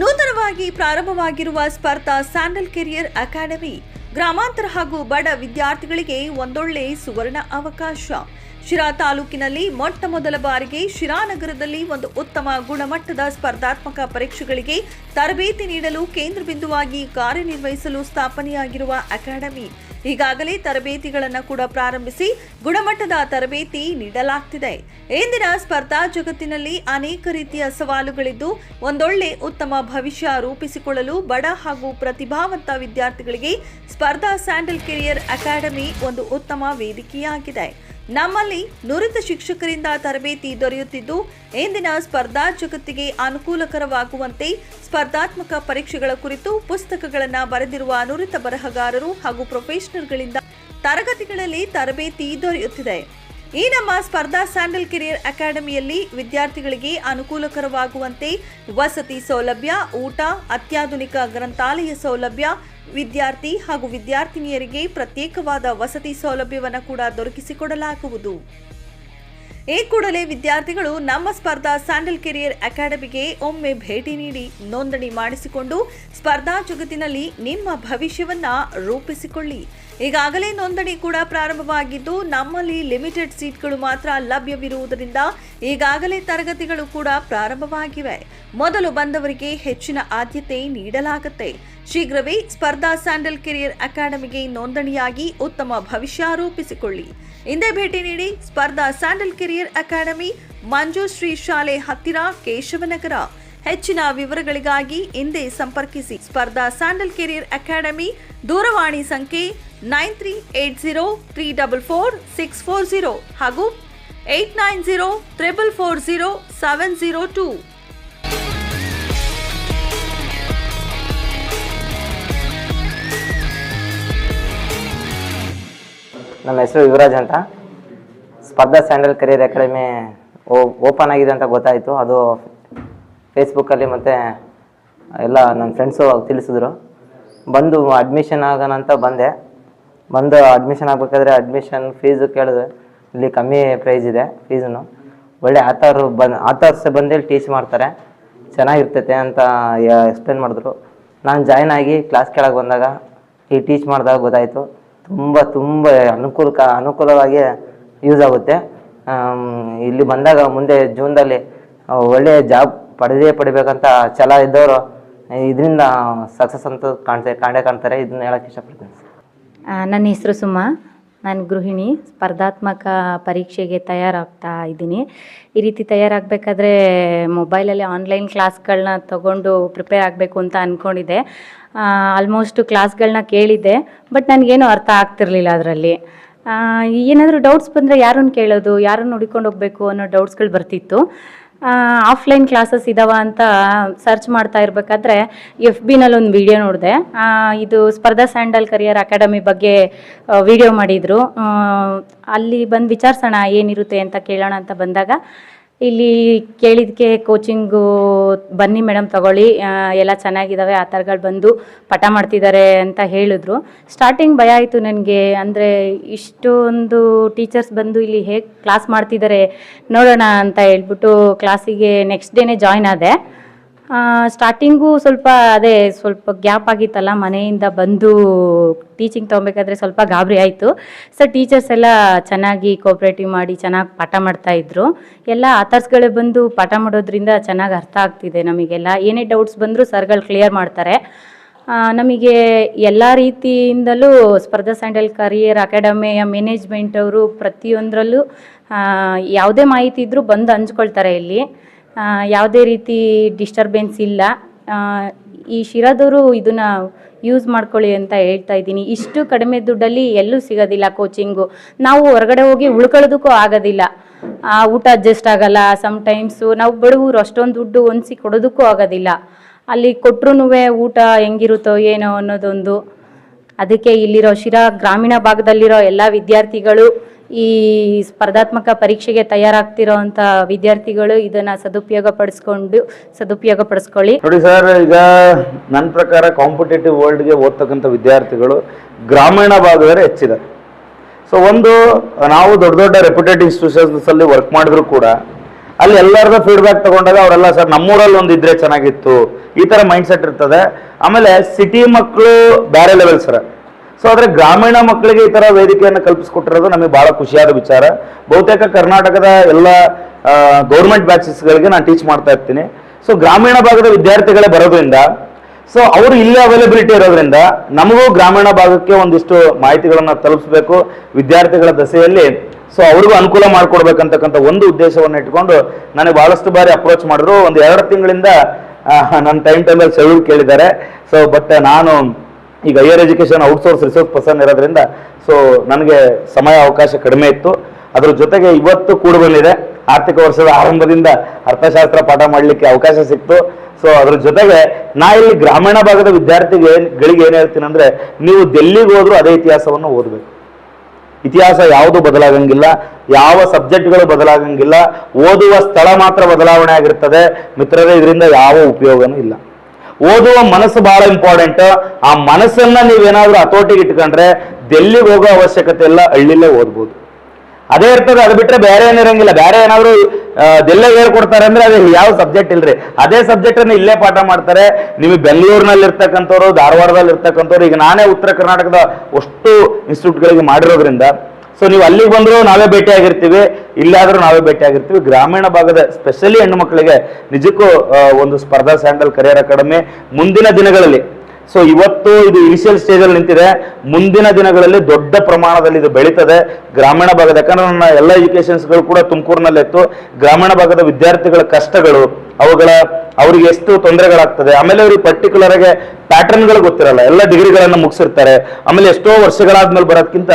ನೂತನವಾಗಿ ಪ್ರಾರಂಭವಾಗಿರುವ ಸ್ಪರ್ಧಾ sandal career academy, ಗ್ರಾಮಾಂತರ ಹಾಗೂ ಬಡ ವಿದ್ಯಾರ್ಥಿಗಳಿಗೆ ಒಂದೊಳ್ಳೆ ಸುವರ್ಣ ಅವಕಾಶ. ಶಿರಾ ತಾಲೂಕಿನಲ್ಲಿ ಮೊಟ್ಟ ಮೊದಲ ಬಾರಿಗೆ ಶಿರಾ ನಗರದಲ್ಲಿ ಒಂದು ಉತ್ತಮ ಗುಣಮಟ್ಟದ ಸ್ಪರ್ಧಾತ್ಮಕ ಪರೀಕ್ಷೆಗಳಿಗೆ ತರಬೇತಿ ನೀಡಲು ಕೇಂದ್ರ ಬಿಂದುವಾಗಿ ಕಾರ್ಯನಿರ್ವಹಿಸಲು ಸ್ಥಾಪನೆಯಾಗಿರುವ ಅಕಾಡೆಮಿ. ಈಗಾಗಲೇ ತರಬೇತಿಗಳನ್ನು ಕೂಡ ಪ್ರಾರಂಭಿಸಿ ಗುಣಮಟ್ಟದ ತರಬೇತಿ ನೀಡಲಾಗ್ತಿದೆ. ಇಂದಿನ ಸ್ಪರ್ಧಾ ಜಗತ್ತಿನಲ್ಲಿ ಅನೇಕ ರೀತಿಯ ಸವಾಲುಗಳಿದ್ದು, ಒಂದೊಳ್ಳೆ ಉತ್ತಮ ಭವಿಷ್ಯ ರೂಪಿಸಿಕೊಳ್ಳಲು ಬಡ ಹಾಗೂ ಪ್ರತಿಭಾವಂತ ವಿದ್ಯಾರ್ಥಿಗಳಿಗೆ ಸ್ಪರ್ಧಾ ಸ್ಯಾಂಡಲ್ ಕೆರಿಯರ್ ಅಕಾಡೆಮಿ ಒಂದು ಉತ್ತಮ ವೇದಿಕೆಯಾಗಿದೆ. ನಮ್ಮಲ್ಲಿ ನುರಿತ ಶಿಕ್ಷಕರಿಂದ ತರಬೇತಿ ದೊರೆಯುತ್ತಿದ್ದು, ಇಂದಿನ ಸ್ಪರ್ಧಾ ಜಗತ್ತಿಗೆ ಅನುಕೂಲಕರವಾಗುವಂತೆ ಸ್ಪರ್ಧಾತ್ಮಕ ಪರೀಕ್ಷೆಗಳ ಕುರಿತು ಪುಸ್ತಕಗಳನ್ನು ಬರೆದಿರುವ ನುರಿತ ಬರಹಗಾರರು ಹಾಗೂ ಪ್ರೊಫೆಷನಲ್ಗಳಿಂದ ತರಗತಿಗಳಲ್ಲಿ ತರಬೇತಿ ದೊರೆಯುತ್ತಿದೆ. ಈ ನಮ್ಮ ಸ್ಪರ್ಧಾ ಸ್ಯಾಂಡಲ್ ಕೆರಿಯರ್ ಅಕಾಡೆಮಿಯಲ್ಲಿ ವಿದ್ಯಾರ್ಥಿಗಳಿಗೆ ಅನುಕೂಲಕರವಾಗುವಂತೆ ವಸತಿ ಸೌಲಭ್ಯ, ಊಟ, ಅತ್ಯಾಧುನಿಕ ಗ್ರಂಥಾಲಯ ಸೌಲಭ್ಯ ವಿದ್ಯಾರ್ಥಿ ಹಾಗೂ ವಿದ್ಯಾರ್ಥಿನಿಯರಿಗೆ ಪ್ರತ್ಯೇಕವಾದ ವಸತಿ ಸೌಲಭ್ಯವನ್ನು ಕೂಡ ದೊರಕಿಸಿಕೊಡಲಾಗುವುದು. ಈ ಕೂಡಲೇ ವಿದ್ಯಾರ್ಥಿಗಳು ನಮ್ಮ ಸ್ಪರ್ಧಾ ಸ್ಯಾಂಡಲ್ ಕೆರಿಯರ್ ಅಕಾಡೆಮಿಗೆ ಒಮ್ಮೆ ಭೇಟಿ ನೀಡಿ ನೋಂದಣಿ ಮಾಡಿಸಿಕೊಂಡು ಸ್ಪರ್ಧಾ ಜಗತ್ತಿನಲ್ಲಿ ನಿಮ್ಮ ಭವಿಷ್ಯವನ್ನ ರೂಪಿಸಿಕೊಳ್ಳಿ. ಈಗಾಗಲೇ ನೋಂದಣಿ ಕೂಡ ಪ್ರಾರಂಭವಾಗಿದ್ದು, ನಮ್ಮಲ್ಲಿ ಲಿಮಿಟೆಡ್ ಸೀಟ್ಗಳು ಮಾತ್ರ ಲಭ್ಯವಿರುವುದರಿಂದ ಈಗಾಗಲೇ ತರಗತಿಗಳು ಕೂಡ ಪ್ರಾರಂಭವಾಗಿವೆ. ಮೊದಲು ಬಂದವರಿಗೆ ಹೆಚ್ಚಿನ ಆದ್ಯತೆ ನೀಡಲಾಗುತ್ತೆ. ಶೀಘ್ರವೇ ಸ್ಪರ್ಧಾ ಸ್ಯಾಂಡಲ್ ಕೆರಿಯರ್ ಅಕಾಡೆಮಿಗೆ ನೋಂದಣಿಯಾಗಿ ಉತ್ತಮ ಭವಿಷ್ಯ ರೂಪಿಸಿಕೊಳ್ಳಿ. ಹಿಂದೆ ಭೇಟಿ ನೀಡಿ ಸ್ಪರ್ಧಾ ಸ್ಯಾಂಡಲ್ ಕೆರಿಯರ್ ಅಕಾಡೆಮಿ ಮಂಜುಶ್ರೀ ಶಾಲೆ ಹತ್ತಿರ ಕೇಶವನಗರ. ಹೆಚ್ಚಿನ ವಿವರಗಳಿಗಾಗಿ ಹಿಂದೆ ಸಂಪರ್ಕಿಸಿ ಸ್ಪರ್ಧಾ ಸ್ಯಾಂಡಲ್ ಕೆರಿಯರ್ ಅಕಾಡೆಮಿ ದೂರವಾಣಿ ಸಂಖ್ಯೆ nine three eight zero three double four six four zero ಹಾಗೂ eight nine zero triple four zero seven zero two. ನಮ್ಮ ಹೆಸರು ಯುವರಾಜ್ ಅಂತ. ಸ್ಪರ್ಧಾ ಸ್ಯಾಂಡಲ್ ಕರಿಯರ್ ಅಕಾಡೆಮಿ ಓಪನ್ ಆಗಿದೆ ಅಂತ ಗೊತ್ತಾಯಿತು. ಅದು ಫೇಸ್ಬುಕ್ಕಲ್ಲಿ ಮತ್ತು, ಎಲ್ಲ ನನ್ನ ಫ್ರೆಂಡ್ಸು ತಿಳಿಸಿದ್ರು. ಬಂದು ಅಡ್ಮಿಷನ್ ಆಗೋಣ ಅಂತ ಬಂದೆ. ಬಂದು ಅಡ್ಮಿಷನ್ ಆಗಬೇಕಾದ್ರೆ ಅಡ್ಮಿಷನ್ ಫೀಸು ಕೇಳಿದೆ. ಇಲ್ಲಿ ಕಮ್ಮಿ ಪ್ರೈಸ್ ಇದೆ ಫೀಸನ್ನು ಒಳ್ಳೆ ಆತರು ಬಂದು ಆತರ್ಸ್ ಬಂದೇಳಿ ಟೀಚ್ ಮಾಡ್ತಾರೆ. ಚೆನ್ನಾಗಿರ್ತೈತೆ ಅಂತ ಎಕ್ಸ್ಪ್ಲೇನ್ ಮಾಡಿದ್ರು. ನಾನು ಜಾಯ್ನ್ ಆಗಿ ಕ್ಲಾಸ್ ಕೆಳಗೆ ಬಂದಾಗ ಈ ಟೀಚ್ ಮಾಡಿದಾಗ ಗೊತ್ತಾಯಿತು. ತುಂಬ ತುಂಬ ಅನುಕೂಲಕ ಅನುಕೂಲವಾಗಿ ಯೂಸ್ ಆಗುತ್ತೆ. ಇಲ್ಲಿ ಬಂದಾಗ ಮುಂದೆ ಜೂನ್ದಲ್ಲಿ ಆ, ಒಳ್ಳೆಯ ಜಾಬ್ ಪಡೆದೇ ಪಡಿಬೇಕಂತ ಛಲ ಇದ್ದವರು ಇದರಿಂದ ಸಕ್ಸಸ್ ಅಂತ ಕಾಣ್ತಾರೆ ಕಾಣೇ ಕಾಣ್ತಾರೆ. ಇದನ್ನ ಹೇಳಕ್ಕೆ ಇಷ್ಟಪಡ್ತೀನಿ. ನನ್ನ ಹೆಸರು ಸುಮಾ. ನಾನು ಗೃಹಿಣಿ, ಸ್ಪರ್ಧಾತ್ಮಕ ಪರೀಕ್ಷೆಗೆ ತಯಾರಾಗ್ತಾ ಇದ್ದೀನಿ. ಈ ರೀತಿ ತಯಾರಾಗಬೇಕಾದ್ರೆ ಮೊಬೈಲಲ್ಲಿ ಆನ್ಲೈನ್ ಕ್ಲಾಸ್ಗಳನ್ನ ತಗೊಂಡು ಪ್ರಿಪೇರ್ ಆಗಬೇಕು ಅಂತ ಅಂದ್ಕೊಂಡಿದ್ದೆ ಆಲ್ಮೋಸ್ಟು ಕ್ಲಾಸ್ಗಳನ್ನ ಕೇಳಿದ್ದೆ, ಬಟ್ ನನಗೇನು ಅರ್ಥ ಆಗ್ತಿರ್ಲಿಲ್ಲ ಅದರಲ್ಲಿ. ಏನಾದರೂ ಡೌಟ್ಸ್ ಬಂದರೆ ಯಾರನ್ನು ಕೇಳೋದು, ಯಾರನ್ನು ಹುಡ್ಕೊಂಡು ಹೋಗಬೇಕು ಅನ್ನೋ ಡೌಟ್ಸ್ಗಳು ಬರ್ತಿತ್ತು. ಆಫ್ಲೈನ್ ಕ್ಲಾಸಸ್ ಇದಾವ ಅಂತ ಸರ್ಚ್ ಮಾಡ್ತಾ ಇರಬೇಕಾದ್ರೆ ಎಫ್ ಬಿನಲ್ಲಿ ಒಂದು ವಿಡಿಯೋ ನೋಡಿದೆ. ಇದು ಸ್ಪರ್ಧಾ ಸ್ಯಾಂಡಲ್ ಕರಿಯರ್ ಅಕಾಡೆಮಿ ಬಗ್ಗೆ ವಿಡಿಯೋ ಮಾಡಿದರು. ಅಲ್ಲಿ ಬಂದು ವಿಚಾರಿಸೋಣ ಏನಿರುತ್ತೆ ಅಂತ ಕೇಳೋಣ ಅಂತ ಬಂದಾಗ ಇಲ್ಲಿ ಕೇಳಿದ್ದಕ್ಕೆ ಕೋಚಿಂಗು ಬನ್ನಿ ಮೇಡಮ್ ತಗೊಳ್ಳಿ. ಎಲ್ಲ ಚೆನ್ನಾಗಿದ್ದಾವೆ ಆ ಥರಗಳು ಬಂದು ಪಾಠ ಮಾಡ್ತಿದ್ದಾರೆ ಅಂತ ಹೇಳಿದ್ರು. ಸ್ಟಾರ್ಟಿಂಗ್ ಭಯ ಆಯಿತು ನನಗೆ. ಅಂದರೆ ಇಷ್ಟೊಂದು ಟೀಚರ್ಸ್ ಬಂದು ಇಲ್ಲಿ ಹೇಗೆ ಕ್ಲಾಸ್ ಮಾಡ್ತಿದ್ದಾರೆ ನೋಡೋಣ ಅಂತ ಹೇಳ್ಬಿಟ್ಟು ಕ್ಲಾಸಿಗೆ ನೆಕ್ಸ್ಟ್ ಡೇನೇ ಜಾಯ್ನ್ ಆದೆ. ಸ್ಟಾರ್ಟಿಂಗು ಸ್ವಲ್ಪ ಅದೇ ಸ್ವಲ್ಪ ಗ್ಯಾಪ್ ಆಗಿತ್ತಲ್ಲ, ಮನೆಯಿಂದ ಬಂದು ಟೀಚಿಂಗ್ ತೊಗೊಬೇಕಾದ್ರೆ ಸ್ವಲ್ಪ ಗಾಬರಿ ಆಯಿತು. ಸೊ ಟೀಚರ್ಸ್ ಎಲ್ಲ ಚೆನ್ನಾಗಿ ಕೋಪ್ರೇಟಿವ್ ಮಾಡಿ ಚೆನ್ನಾಗಿ ಪಾಠ ಮಾಡ್ತಾಯಿದ್ರು ಎಲ್ಲ ಆಥರ್ಸ್ಗಳೇ ಬಂದು ಪಾಠ ಮಾಡೋದ್ರಿಂದ ಚೆನ್ನಾಗಿ ಅರ್ಥ ಆಗ್ತಿದೆ ನಮಗೆಲ್ಲ. ಏನೇ ಡೌಟ್ಸ್ ಬಂದರೂ ಸರ್ಗಳು ಕ್ಲಿಯರ್ ಮಾಡ್ತಾರೆ. ನಮಗೆ ಎಲ್ಲ ರೀತಿಯಿಂದಲೂ ಸ್ಪರ್ಧಾ ಸ್ಯಾಂಡಲ್ ಕರಿಯರ್ ಅಕಾಡೆಮಿಯ ಮ್ಯಾನೇಜ್ಮೆಂಟ್ ಅವರು ಪ್ರತಿಯೊಂದರಲ್ಲೂ ಯಾವುದೇ ಮಾಹಿತಿ ಇದ್ದರೂ ಬಂದು ಹಂಚ್ಕೊಳ್ತಾರೆ ಇಲ್ಲಿ. ಯಾವುದೇ ರೀತಿ ಡಿಸ್ಟರ್ಬೆನ್ಸ್ ಇಲ್ಲ. ಈ ಶಿರಾದವರು ಇದನ್ನು ಯೂಸ್ ಮಾಡ್ಕೊಳ್ಳಿ ಅಂತ ಹೇಳ್ತಾ ಇದ್ದೀನಿ. ಇಷ್ಟು ಕಡಿಮೆ ದುಡ್ಡಲ್ಲಿ ಎಲ್ಲೂ ಸಿಗೋದಿಲ್ಲ ಕೋಚಿಂಗು ನಾವು ಹೊರಗಡೆ ಹೋಗಿ ಉಳ್ಕೊಳ್ಳೋದಕ್ಕೂ ಆಗೋದಿಲ್ಲ. ಆ, ಊಟ ಅಡ್ಜಸ್ಟ್ ಆಗಲ್ಲ ಸಮ್ಟೈಮ್ಸು ನಾವು ಬಡವರು ಅಷ್ಟೊಂದು ದುಡ್ಡು ಹೊಂದಿಸಿ ಕೊಡೋದಕ್ಕೂ ಆಗೋದಿಲ್ಲ. ಅಲ್ಲಿ ಕೊಟ್ರೂ ಊಟ ಹೆಂಗಿರುತ್ತೋ ಏನೋ ಅನ್ನೋದೊಂದು. ಅದಕ್ಕೆ ಇಲ್ಲಿರೋ ಶಿರಾ ಗ್ರಾಮೀಣ ಭಾಗದಲ್ಲಿರೋ ಎಲ್ಲ ವಿದ್ಯಾರ್ಥಿಗಳು ಈ ಸ್ಪರ್ಧಾತ್ಮಕ ಪರೀಕ್ಷೆಗೆ ತಯಾರಾಗ್ತಿರೋ ಅಂಥ ವಿದ್ಯಾರ್ಥಿಗಳು ಇದನ್ನ ಸದುಪಯೋಗ ಪಡಿಸ್ಕೊಂಡು ಸದುಪಯೋಗ ಪಡಿಸ್ಕೊಳ್ಳಿ ನೋಡಿ ಸರ್, ಈಗ ನನ್ನ ಪ್ರಕಾರ ಕಾಂಪಿಟೇಟಿವ್ ವರ್ಲ್ಡ್ಗೆ ಓದ್ತಕ್ಕಂಥ ವಿದ್ಯಾರ್ಥಿಗಳು ಗ್ರಾಮೀಣ ಭಾಗದಲ್ಲಿ ಹೆಚ್ಚಿದೆ. ಸೊ ಒಂದು, ನಾವು ದೊಡ್ಡ ದೊಡ್ಡ ರೆಪ್ಯುಟೆಡ್ ಇನ್ಸ್ಟಿಟ್ಯೂಷನ್ಸ್ ಅಲ್ಲಿ ವರ್ಕ್ ಮಾಡಿದ್ರು ಕೂಡ, ಅಲ್ಲಿ ಎಲ್ಲರದ ಫೀಡ್ಬ್ಯಾಕ್ ತಗೊಂಡಾಗ ಅವರೆಲ್ಲ, ಸರ್, ನಮ್ಮೂರಲ್ಲಿ ಒಂದು ಇದ್ರೆ ಚೆನ್ನಾಗಿತ್ತು. ಈ ತರ ಮೈಂಡ್ ಸೆಟ್ ಇರ್ತದೆ. ಆಮೇಲೆ ಸಿಟಿ ಮಕ್ಕಳು ಬೇರೆ ಲೆವೆಲ್ ಸರ್. ಸೊ ಆದ್ರೆ ಗ್ರಾಮೀಣ ಮಕ್ಕಳಿಗೆ ಈ ತರ ವೇದಿಕೆಯನ್ನು ಕಲ್ಪಿಸ್ಕೊಟ್ಟಿರೋದು ನಮಗೆ ಬಹಳ ಖುಷಿಯಾದ ವಿಚಾರ. ಬಹುತೇಕ ಕರ್ನಾಟಕದ ಎಲ್ಲ ಗೌರ್ಮೆಂಟ್ ಬ್ಯಾಚಸ್ಗಳಿಗೆ ನಾನು ಟೀಚ್ ಮಾಡ್ತಾ ಇರ್ತೀನಿ. ಸೊ ಗ್ರಾಮೀಣ ಭಾಗದ ವಿದ್ಯಾರ್ಥಿಗಳೇ ಬರೋದ್ರಿಂದ ಸೊ ಅವರು ಇಲ್ಲೇ ಅವೈಲೇಬಿಲಿಟಿ ಇರೋದ್ರಿಂದ ನಮಗೂ ಗ್ರಾಮೀಣ ಭಾಗಕ್ಕೆ ಒಂದಿಷ್ಟು ಮಾಹಿತಿಗಳನ್ನು ತಲುಪಿಸಬೇಕು ವಿದ್ಯಾರ್ಥಿಗಳ ದಸೆಯಲ್ಲಿ. ಸೊ ಅವ್ರಿಗೂ ಅನುಕೂಲ ಮಾಡಿಕೊಡ್ಬೇಕಂತಕ್ಕಂಥ ಒಂದು ಉದ್ದೇಶವನ್ನು ಇಟ್ಕೊಂಡು ನನಗೆ ಬಹಳಷ್ಟು ಬಾರಿ ಅಪ್ರೋಚ್ ಮಾಡಿದ್ರು. ಒಂದು ಎರಡು ತಿಂಗಳಿಂದ ನನ್ನ ಟೈಮ್ ಟೈಮಲ್ಲಿ ಸೆಳೆದು ಕೇಳಿದ್ದಾರೆ. ಸೊ ಬಟ್ ನಾನು ಈಗ higher education outsource resource person ಇರೋದ್ರಿಂದ ಸೊ ನನಗೆ ಸಮಯ ಅವಕಾಶ ಕಡಿಮೆ ಇತ್ತು. ಅದರ ಜೊತೆಗೆ ಇವತ್ತು ಕೂಡ ಬಂದಿದೆ. ಆರ್ಥಿಕ ವರ್ಷದ ಆರಂಭದಿಂದ ಅರ್ಥಶಾಸ್ತ್ರ ಪಾಠ ಮಾಡಲಿಕ್ಕೆ ಅವಕಾಶ ಸಿಕ್ತು. ಸೊ ಅದ್ರ ಜೊತೆಗೆ ನಾ ಇಲ್ಲಿ ಗ್ರಾಮೀಣ ಭಾಗದ ವಿದ್ಯಾರ್ಥಿಗಳಿಗೆ ಏನು ಹೇಳ್ತೀನಿ ಅಂದರೆ, ನೀವು ಡೆಲ್ಲಿಗೆ ಹೋದರೂ ಅದೇ ಇತಿಹಾಸವನ್ನು ಓದಬೇಕು. ಇತಿಹಾಸ ಯಾವುದು ಬದಲಾಗಂಗಿಲ್ಲ, ಯಾವ ಸಬ್ಜೆಕ್ಟ್ಗಳು ಬದಲಾಗಂಗಿಲ್ಲ, ಓದುವ ಸ್ಥಳ ಮಾತ್ರ ಬದಲಾವಣೆ ಆಗಿರ್ತದೆ. ಮಿತ್ರರೇ, ಇದರಿಂದ ಯಾವ ಉಪಯೋಗನೂ ಇಲ್ಲ. ಓದುವ ಮನಸ್ಸು ಬಹಳ ಇಂಪಾರ್ಟೆಂಟ್ ಆ ಮನಸ್ಸನ್ನ ನೀವೇನಾದ್ರೂ ಹತೋಟಿಗೆ ಇಟ್ಕೊಂಡ್ರೆ ದೆಲ್ಲಿಗೆ ಹೋಗೋ ಅವಶ್ಯಕತೆ ಇಲ್ಲ ಹಳ್ಳಿಲ್ಲೇ ಓದ್ಬೋದು. ಅದೇ ಇರ್ತದೆ, ಅದು ಬಿಟ್ರೆ ಬೇರೆ ಏನಿರಂಗಿಲ್ಲ ಬೇರೆ ಏನಾದ್ರು ದೆಲ್ಲ ಹೇಳ್ಕೊಡ್ತಾರೆ ಅಂದ್ರೆ ಅದು ಯಾವ ಸಬ್ಜೆಕ್ಟ್ ಇಲ್ರಿ. ಅದೇ ಸಬ್ಜೆಕ್ಟ್ ಅನ್ನು ಇಲ್ಲೇ ಪಾಠ ಮಾಡ್ತಾರೆ. ನಿಮಗೆ ಬೆಂಗಳೂರಿನಲ್ಲಿ ಇರ್ತಕ್ಕಂಥವ್ರು, ಧಾರವಾಡದಲ್ಲಿ ಇರ್ತಕ್ಕಂಥವ್ರು, ಈಗ ನಾನೇ ಉತ್ತರ ಕರ್ನಾಟಕದ ಅಷ್ಟು ಇನ್ಸ್ಟಿಟ್ಯೂಟ್ಗಳಿಗೆ ಮಾಡಿರೋದ್ರಿಂದ ಸೊ ನೀವು ಅಲ್ಲಿಗೆ ಬಂದರೂ ನಾವೇ ಭೇಟಿಯಾಗಿರ್ತೀವಿ, ಇಲ್ಲಾದರೂ ನಾವೇ ಭೇಟಿಯಾಗಿರ್ತೀವಿ. ಗ್ರಾಮೀಣ ಭಾಗದ ಸ್ಪೆಷಲಿ ಹೆಣ್ಣು ಮಕ್ಕಳಿಗೆ ನಿಜಕ್ಕೂ ಒಂದು ಸ್ಪರ್ಧಾ ಸ್ಯಾಂಡಲ್ ಕರಿಯರ್ ಅಕಾಡೆಮಿ ಮುಂದಿನ ದಿನಗಳಲ್ಲಿ. ಸೊ ಇವತ್ತು ಇದು ಇನಿಷಿಯಲ್ ಸ್ಟೇಜ್ ಅಲ್ಲಿ ನಿಂತಿದೆ. ಮುಂದಿನ ದಿನಗಳಲ್ಲಿ ದೊಡ್ಡ ಪ್ರಮಾಣದಲ್ಲಿ ಇದು ಬೆಳೀತದೆ. ಗ್ರಾಮೀಣ ಭಾಗದ, ಯಾಕಂದ್ರೆ ನನ್ನ ಎಲ್ಲ ಎಜುಕೇಶನ್ಸ್ಗಳು ಕೂಡ ತುಮಕೂರಿನಲ್ಲೇ ಇತ್ತು. ಗ್ರಾಮೀಣ ಭಾಗದ ವಿದ್ಯಾರ್ಥಿಗಳ ಕಷ್ಟಗಳು, ಅವುಗಳ, ಅವ್ರಿಗೆ ಎಷ್ಟು ತೊಂದರೆಗಳಾಗ್ತದೆ. ಆಮೇಲೆ ಅವ್ರಿಗೆ ಪರ್ಟಿಕ್ಯುಲರ್ ಆಗಿ ಪ್ಯಾಟರ್ನ್ಗಳು ಗೊತ್ತಿರಲ್ಲ. ಎಲ್ಲ ಡಿಗ್ರಿಗಳನ್ನು ಮುಗಿಸಿರ್ತಾರೆ. ಆಮೇಲೆ ಎಷ್ಟೋ ವರ್ಷಗಳಾದ್ಮೇಲೆ ಬರೋದ್ಕಿಂತ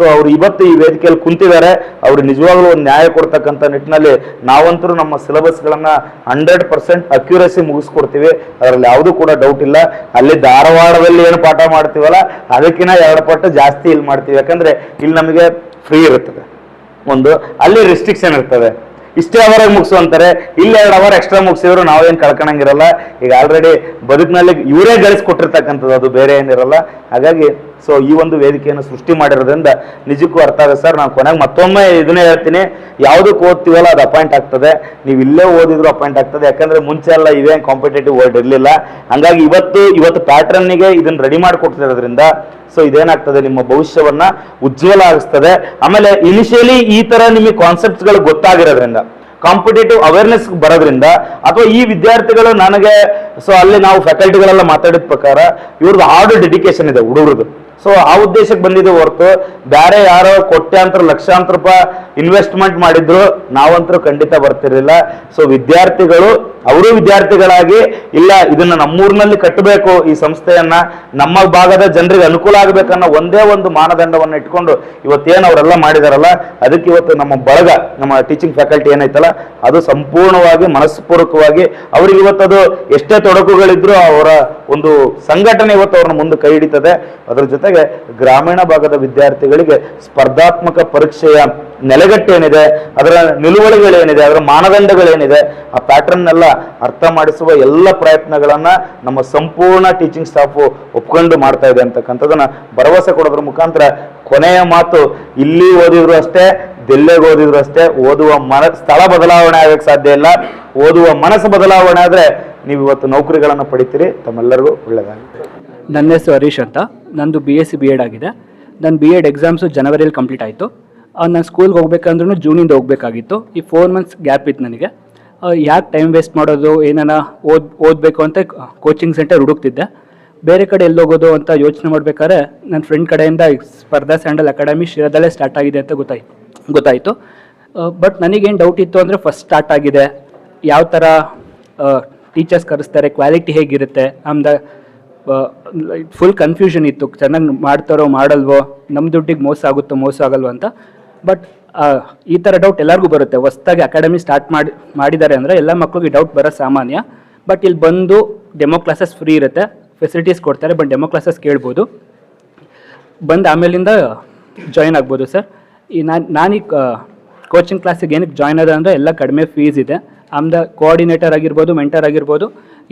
ಸೊ ಅವ್ರು ಇವತ್ತು ಈ ವೇದಿಕೆಯಲ್ಲಿ ಕುಂತಿದ್ದಾರೆ. ಅವರು ನಿಜವಾಗ್ಲೂ ಒಂದು ನ್ಯಾಯ ಕೊಡ್ತಕ್ಕಂಥ ನಿಟ್ಟಿನಲ್ಲಿ ನಾವಂತರೂ ನಮ್ಮ ಸಿಲೆಬಸ್ಗಳನ್ನು ಹಂಡ್ರೆಡ್ ಪರ್ಸೆಂಟ್ ಅಕ್ಯುರಸಿ ಮುಗಿಸ್ಕೊಡ್ತೀವಿ. ಅದರಲ್ಲಿ ಯಾವುದೂ ಕೂಡ ಡೌಟ್ ಇಲ್ಲ. ಅಲ್ಲಿ ಧಾರವಾಡದಲ್ಲಿ ಏನು ಪಾಠ ಮಾಡ್ತೀವಲ್ಲ ಅದಕ್ಕಿಂತ ಎರಡು ಪಟ್ಟು ಜಾಸ್ತಿ ಇಲ್ಲಿ ಮಾಡ್ತೀವಿ. ಯಾಕಂದ್ರೆ ಇಲ್ಲಿ ನಮಗೆ ಫ್ರೀ ಇರುತ್ತದೆ. ಒಂದು, ಅಲ್ಲಿ ರಿಸ್ಟ್ರಿಕ್ಷನ್ ಇರ್ತದೆ. ಇಷ್ಟೇ ಅವರಾಗಿ ಮುಗಿಸು ಅಂತಾರೆ. ಇಲ್ಲಿ ಎರಡು ಅವರ್ ಎಕ್ಸ್ಟ್ರಾ ಮುಗಿಸಿದ್ರು ನಾವೇನು ಕಳ್ಕೊಳಂಗಿರಲ್ಲ ಈಗ ಆಲ್ರೆಡಿ ಬದುಕಿನಲ್ಲಿ ಇವರೇ ಗಳಿಸ್ಕೊಟ್ಟಿರ್ತಕ್ಕಂಥದ್ದು ಅದು ಬೇರೆ ಏನಿರಲ್ಲ. ಹಾಗಾಗಿ ಸೊ ಈ ಒಂದು ವೇದಿಕೆಯನ್ನು ಸೃಷ್ಟಿ ಮಾಡಿರೋದ್ರಿಂದ ನಿಜಕ್ಕೂ ಅರ್ಥ ಆಗುತ್ತೆ. ಸರ್ ನಾನು ಕೊನೆಗೆ ಮತ್ತೊಮ್ಮೆ ಇದನ್ನೇ ಹೇಳ್ತೀನಿ. ಯಾವುದಕ್ಕೆ ಓದ್ತೀವಲ್ಲ ಅದು ಅಪಾಯಿಂಟ್ ಆಗ್ತದೆ. ನೀವು ಇಲ್ಲೇ ಓದಿದ್ರು ಅಪಾಯಿಂಟ್ ಆಗ್ತದೆ. ಯಾಕಂದ್ರೆ ಮುಂಚೆ ಎಲ್ಲ ಇವೇ ಕಾಂಪಿಟೇಟಿವ್ ವರ್ಡ್ ಇರಲಿಲ್ಲ. ಹಂಗಾಗಿ ಇವತ್ತು ಇವತ್ತು ಪ್ಯಾಟ್ರನ್ನಿಗೆ ಇದನ್ನ ರೆಡಿ ಮಾಡಿಕೊಡ್ತಿರೋದ್ರಿಂದ ಸೊ ಇದೇನಾಗ್ತದೆ? ನಿಮ್ಮ ಭವಿಷ್ಯವನ್ನ ಉಜ್ವಲ ಆಗಿಸ್ತದೆ. ಆಮೇಲೆ ಇನಿಷಿಯಲಿ ಈ ತರ ನಿಮಗೆ ಕಾನ್ಸೆಪ್ಟ್ಸ್ಗಳು ಗೊತ್ತಾಗಿರೋದ್ರಿಂದ ಕಾಂಪಿಟೇಟಿವ್ ಅವೇರ್ನೆಸ್ ಬರೋದ್ರಿಂದ, ಅಥವಾ ಈ ವಿದ್ಯಾರ್ಥಿಗಳು ನನಗೆ ಸೊ ಅಲ್ಲಿ ನಾವು ಫ್ಯಾಕಲ್ಟಿಗಳೆಲ್ಲ ಮಾತಾಡಿದ ಪ್ರಕಾರ, ಇವ್ರದ್ದು ಹಾರ್ಡ್ ಡೆಡಿಕೇಶನ್ ಇದೆ ಹುಡುಗರದು ಸೊ ಆ ಉದ್ದೇಶಕ್ಕೆ ಬಂದಿದೆ ಹೊರತು. ಬೇರೆ ಯಾರೋ ಕೋಟ್ಯಾಂತರ, ಲಕ್ಷಾಂತರ ರೂಪಾಯಿ ಇನ್ವೆಸ್ಟ್ಮೆಂಟ್ ಮಾಡಿದ್ರು, ನಾವಂತರೂ ಖಂಡಿತ ಬರ್ತಿರಲಿಲ್ಲ. ಸೊ ವಿದ್ಯಾರ್ಥಿಗಳು ಅವರು ವಿದ್ಯಾರ್ಥಿಗಳಾಗಿ ಇಲ್ಲ, ಇದನ್ನ ನಮ್ಮೂರಿನಲ್ಲಿ ಕಟ್ಟಬೇಕು ಈ ಸಂಸ್ಥೆಯನ್ನ, ನಮ್ಮ ಭಾಗದ ಜನರಿಗೆ ಅನುಕೂಲ ಆಗಬೇಕನ್ನೋ ಒಂದೇ ಒಂದು ಮಾನದಂಡವನ್ನು ಇಟ್ಕೊಂಡು ಇವತ್ತೇನು ಅವರೆಲ್ಲ ಮಾಡಿದಾರಲ್ಲ, ಅದಕ್ಕೆ ಇವತ್ತು ನಮ್ಮ ಬಳಗ, ನಮ್ಮ ಟೀಚಿಂಗ್ ಫ್ಯಾಕಲ್ಟಿ ಏನೈತಲ್ಲ, ಅದು ಸಂಪೂರ್ಣವಾಗಿ ಮನಸ್ಪೂರ್ವಕವಾಗಿ ಅವ್ರಿಗೆ ಇವತ್ತದು ಎಷ್ಟೇ ತೊಡಕುಗಳಿದ್ರು ಅವರ ಒಂದು ಸಂಘಟನೆ ಇವತ್ತು ಅವ್ರನ್ನ ಮುಂದೆ ಕೈ ಹಿಡಿತದೆ. ಅದ್ರ ಜೊತೆಗೆ ಗ್ರಾಮೀಣ ಭಾಗದ ವಿದ್ಯಾರ್ಥಿಗಳಿಗೆ ಸ್ಪರ್ಧಾತ್ಮಕ ಪರೀಕ್ಷೆಯ ನೆಲೆಗಟ್ಟು ಏನಿದೆ ಅದರ ನಿಲುವಳಿಗಳೇನಿದೆ, ಅದರ ಮಾನದಂಡಗಳೇನಿದೆ, ಆ ಪ್ಯಾಟರ್ನ್ ಎಲ್ಲ ಅರ್ಥ ಮಾಡಿಸುವ ಎಲ್ಲ ಪ್ರಯತ್ನಗಳನ್ನ ನಮ್ಮ ಸಂಪೂರ್ಣ ಟೀಚಿಂಗ್ ಸ್ಟಾಫು ಒಪ್ಕೊಂಡು ಮಾಡ್ತಾ ಇದೆ ಅಂತಕ್ಕಂಥದ್ದನ್ನು ಭರವಸೆ ಕೊಡೋದ್ರ ಮುಖಾಂತರ ಕೊನೆಯ ಮಾತು ಇಲ್ಲಿ ಓದಿದ್ರು ಅಷ್ಟೇ, ದೆಲ್ಲೆಗೆ ಓದಿದ್ರು ಅಷ್ಟೇ, ಓದುವ ಮನ, ಸ್ಥಳ ಬದಲಾವಣೆ ಆಗಕ್ಕೆ ಸಾಧ್ಯ ಇಲ್ಲ. ಓದುವ ಮನಸ್ಸು ಬದಲಾವಣೆ ಆದ್ರೆ ನೀವು ಇವತ್ತು ನೌಕರಿಗಳನ್ನ ಪಡಿತೀರಿ. ತಮ್ಮೆಲ್ಲರಿಗೂ ಒಳ್ಳೆಯದಾಗುತ್ತೆ ನನ್ನ ಹೆಸರು ಹರೀಶ್ ಅಂತ. ನಂದು B S C B Ed ಆಗಿದೆ. ನನ್ನ ಬಿ ಎಡ್ ಎಕ್ಸಾಮ್ಸು ಜನವರಿಯಲ್ಲಿ ಕಂಪ್ಲೀಟ್ ಆಯಿತು. ನಾನು ಸ್ಕೂಲ್ಗೆ ಹೋಗ್ಬೇಕಂದ್ರೂ ಜೂನಿಂದ ಹೋಗಬೇಕಾಗಿತ್ತು. ಈ ಫೋರ್ ಮಂತ್ಸ್ ಗ್ಯಾಪ್ ಇತ್ತು ನನಗೆ. ಯಾಕೆ ಟೈಮ್ ವೇಸ್ಟ್ ಮಾಡೋದು, ಏನಾನ ಓದ್, ಓದಬೇಕು ಅಂತ ಕೋಚಿಂಗ್ ಸೆಂಟರ್ ಹುಡುಕ್ತಿದ್ದೆ. ಬೇರೆ ಕಡೆ ಎಲ್ಲಿ ಹೋಗೋದು ಅಂತ ಯೋಚನೆ ಮಾಡ್ಬೇಕಾದ್ರೆ ನನ್ನ ಫ್ರೆಂಡ್ ಕಡೆಯಿಂದ ಸ್ಪರ್ಧಾ ಸ್ಯಾಂಡಲ್ ಅಕಾಡೆಮಿ ಶಿರದಲ್ಲೇ ಸ್ಟಾರ್ಟ್ ಆಗಿದೆ ಅಂತ ಗೊತ್ತಾಯ್ತು. ಗೊತ್ತಾಯಿತು ಬಟ್ ನನಗೇನು ಡೌಟ್ ಇತ್ತು ಅಂದರೆ ಫಸ್ಟ್ ಸ್ಟಾರ್ಟ್ ಆಗಿದೆ. ಯಾವ ಥರ ಟೀಚರ್ಸ್ ಕರೆಸ್ತಾರೆ ಕ್ವಾಲಿಟಿ ಹೇಗಿರುತ್ತೆ ಆಮೇಲೆ ಫುಲ್ ಕನ್ಫ್ಯೂಷನ್ ಇತ್ತು. ಚೆನ್ನಾಗಿ ಮಾಡ್ತಾರೋ, ಮಾಡಲ್ವೋ ನಮ್ಮ ದುಡ್ಡಿಗೆ ಮೋಸ ಆಗುತ್ತೋ, ಮೋಸ ಆಗಲ್ವೋ ಅಂತ. ಬಟ್ ಈ ಥರ ಡೌಟ್ ಎಲ್ಲರಿಗೂ ಬರುತ್ತೆ. ಹೊಸ್ದಾಗಿ ಅಕಾಡೆಮಿ ಸ್ಟಾರ್ಟ್ ಮಾಡಿ ಮಾಡಿದ್ದಾರೆ ಅಂದರೆ ಎಲ್ಲ ಮಕ್ಳಿಗೆ ಡೌಟ್ ಬರೋ ಸಾಮಾನ್ಯ. ಬಟ್ ಇಲ್ಲಿ ಬಂದು ಡೆಮೋ ಕ್ಲಾಸಸ್ ಫ್ರೀ ಇರುತ್ತೆ. ಫೆಸಿಲಿಟೀಸ್ ಕೊಡ್ತಾರೆ ಬಟ್ ಡೆಮೋ ಕ್ಲಾಸಸ್ ಕೇಳ್ಬೋದು. ಬಂದು ಆಮೇಲಿಂದ ಜಾಯ್ನ್ ಆಗ್ಬೋದು ಸರ್ ಈ ನಾನು ನಾನೀಗ ಕೋಚಿಂಗ್ ಕ್ಲಾಸಿಗೆ ಏನಕ್ಕೆ ಜಾಯ್ನ್ ಆದ ಅಂದರೆ ಎಲ್ಲ ಕಡಿಮೆ ಫೀಸ್ ಇದೆ. ಆಮ್ದ ಕೋಆರ್ಡಿನೇಟರ್ ಆಗಿರ್ಬೋದು ಮೆಂಟರ್ ಆಗಿರ್ಬೋದು,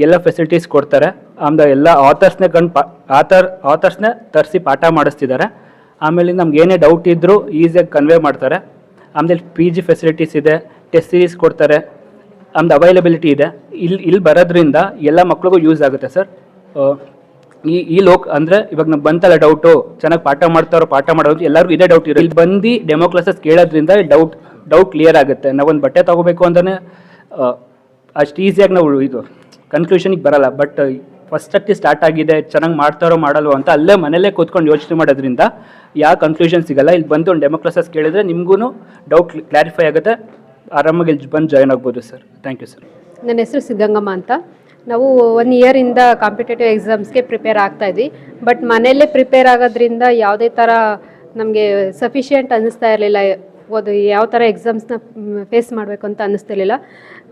ಎಲ್ಲ ಫೆಸಿಲಿಟೀಸ್ ಕೊಡ್ತಾರೆ. ಆಮ್ದ ಎಲ್ಲ ಆಥರ್ಸ್ನೇ ಕಂಡು ಪಾ ಆಥರ್ ಆಥರ್ಸ್ನೇ ತರಿಸಿ ಪಾಠ ಮಾಡಿಸ್ತಿದ್ದಾರೆ. ಆಮೇಲೆ ನಮ್ಗೆ ಏನೇ ಡೌಟ್ ಇದ್ದರೂ ಈಸಿಯಾಗಿ ಕನ್ವೆ ಮಾಡ್ತಾರೆ. ಆಮೇಲೆ ಪಿ ಜಿ ಫೆಸಿಲಿಟೀಸ್ ಇದೆ ಟೆಸ್ಟ್ ಸೀರೀಸ್ ಕೊಡ್ತಾರೆ ನಮ್ದು ಅವೈಲಬಿಲಿಟಿ ಇದೆ. ಇಲ್ಲಿ ಇಲ್ಲಿ ಬರೋದ್ರಿಂದ ಎಲ್ಲ ಮಕ್ಳಿಗೂ ಯೂಸ್ ಆಗುತ್ತೆ ಸರ್ ಈ ಈ ಲೋಕ್ ಅಂದರೆ ಇವಾಗ ನಮ್ಗೆ ಬಂತಲ್ಲ ಡೌಟು ಚೆನ್ನಾಗಿ ಪಾಠ ಮಾಡ್ತಾರೋ ಪಾಠ ಮಾಡೋದು ಎಲ್ಲರಿಗೂ ಇದೇ ಡೌಟ್ ಇರೋ ಇಲ್ಲಿ ಬಂದು ಡೆಮೋ ಕ್ಲಾಸಸ್ ಕೇಳೋದ್ರಿಂದ ಡೌಟ್ ಡೌಟ್ ಕ್ಲಿಯರ್ ಆಗುತ್ತೆ. ನಾವೊಂದು ಬಟ್ಟೆ ತೊಗೋಬೇಕು ಅಂದ್ರೆ ಅಷ್ಟು ಈಸಿಯಾಗಿ ನಾವು ಇದು ಕನ್ಕ್ಲೂಷನಿಗೆ ಬರಲ್ಲ. ಬಟ್ ಫಸ್ಟ್ ಅಟ್ಟಿ ಸ್ಟಾರ್ಟ್ ಆಗಿದೆ, ಚೆನ್ನಾಗಿ ಮಾಡ್ತಾರೋ ಮಾಡಲ್ವೋ ಅಂತ ಅಲ್ಲೇ ಮನೇಲೇ ಕೂತ್ಕೊಂಡು ಯೋಚನೆ ಮಾಡೋದ್ರಿಂದ ಯಾವ ಕನ್ಕ್ಲೂಷನ್ ಸಿಗಲ್ಲ. ಇಲ್ಲಿ ಬಂದು ಒಂದು ಡೆಮೋಕ್ರಸಸ್ ಕೇಳಿದ್ರೆ ನಿಮಗೂ ಡೌಟ್ ಕ್ಲಾರಿಫೈ ಆಗುತ್ತೆ. ಆರಾಮಾಗಿ ಇಲ್ಲಿ ಬಂದು ಜಾಯ್ನ್ ಆಗ್ಬೋದು ಸರ್. ಥ್ಯಾಂಕ್ ಯು ಸರ್ ನನ್ನ ಹೆಸರು ಸಿದ್ಧಂಗಮ್ಮ ಅಂತ. ನಾವು ಒನ್ ಇಯರಿಂದ ಕಾಂಪಿಟೇಟಿವ್ ಎಕ್ಸಾಮ್ಸ್ಗೆ ಪ್ರಿಪೇರ್ ಆಗ್ತಾ ಇದ್ವಿ. ಬಟ್ ಮನೆಯಲ್ಲೇ ಪ್ರಿಪೇರ್ ಆಗೋದ್ರಿಂದ ಯಾವುದೇ ಥರ ನಮಗೆ ಸಫಿಷಿಯೆಂಟ್ ಅನ್ನಿಸ್ತಾ ಇರಲಿಲ್ಲ. ಓದು ಯಾವ ಥರ ಎಕ್ಸಾಮ್ಸ್ನ ಫೇಸ್ ಮಾಡಬೇಕು ಅಂತ ಅನ್ನಿಸ್ತಿರ್ಲಿಲ್ಲ.